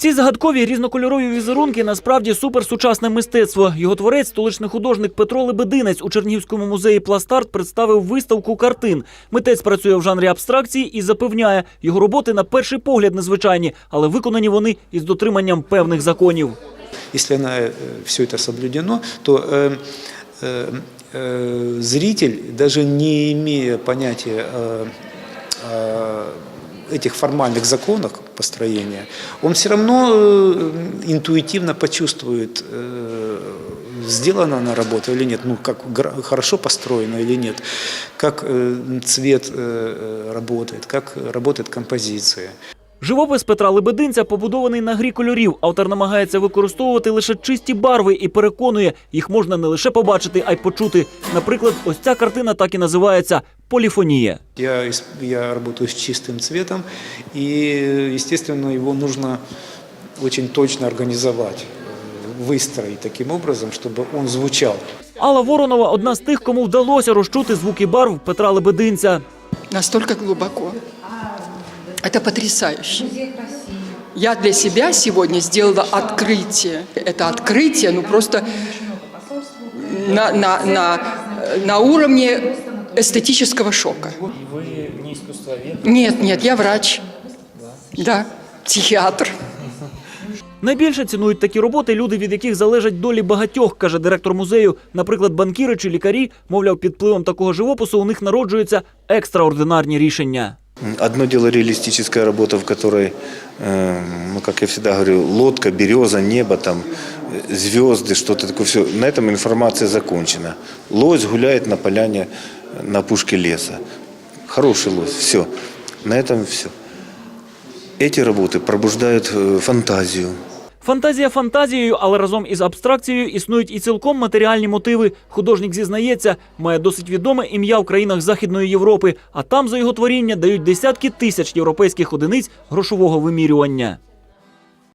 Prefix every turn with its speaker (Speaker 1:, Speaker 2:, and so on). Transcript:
Speaker 1: Ці загадкові різнокольорові візерунки насправді суперсучасне мистецтво. Його творець, столичний художник Петро Лебединець у Чернігівському музеї Пластарт представив виставку картин. Митець працює в жанрі абстракції і запевняє, його роботи на перший погляд незвичайні, але виконані вони із дотриманням певних законів.
Speaker 2: Если она, все это соблюдено, то э, э, э, зритель, даже не имея понятия о, о этих формальных законах построения, он все равно э, интуитивно почувствует, э, сделана она работа или нет, ну как гра- хорошо построена или нет, как э, цвет э, работает, как работает композиция.
Speaker 1: Живопис Петра Лебединця побудований на грі кольорів. Автор намагається використовувати лише чисті барви і переконує, їх можна не лише побачити, а й почути. Наприклад, ось ця картина так і називається Поліфонія.
Speaker 2: Я, ис- я работаю с чистым цветом, и, естественно, его нужно очень точно организовать, э, выстроить таким образом, чтобы он звучал.
Speaker 1: Алла Воронова одна з тих, кому вдалося розчути звуки барв Петра Лебединця.
Speaker 3: Настолько глубоко. Это потрясающе. Я для себя сегодня сделала открытие. Это открытие, ну просто на, на, на, на уровне эстетического шока.
Speaker 1: Ви не іскусствовед?
Speaker 3: Нет, нет, я врач. Да, психиатр.
Speaker 1: Найбільше цінують такі роботи люди, від яких залежать долі багатьох, каже директор музею. Наприклад, банкіри чи лікарі, мовляв, під впливом такого живопису у них народжуються екстраординарні рішення.
Speaker 4: Одно дело реалистическая работа, в которой, э, ну, как я всегда говорю, лодка, береза, небо, там, э, звезды, что-то такое. Все. На этом информация закончена. Лось гуляет на поляне на опушке леса. Хороший лось. Все. На этом все. Эти работы пробуждают э, фантазию.
Speaker 1: Фантазія фантазією, але разом із абстракцією існують і цілком матеріальні мотиви. Художник зізнається, має досить відоме ім'я в країнах Західної Європи, а там за його творіння дають десятки тисяч європейських одиниць грошового вимірювання.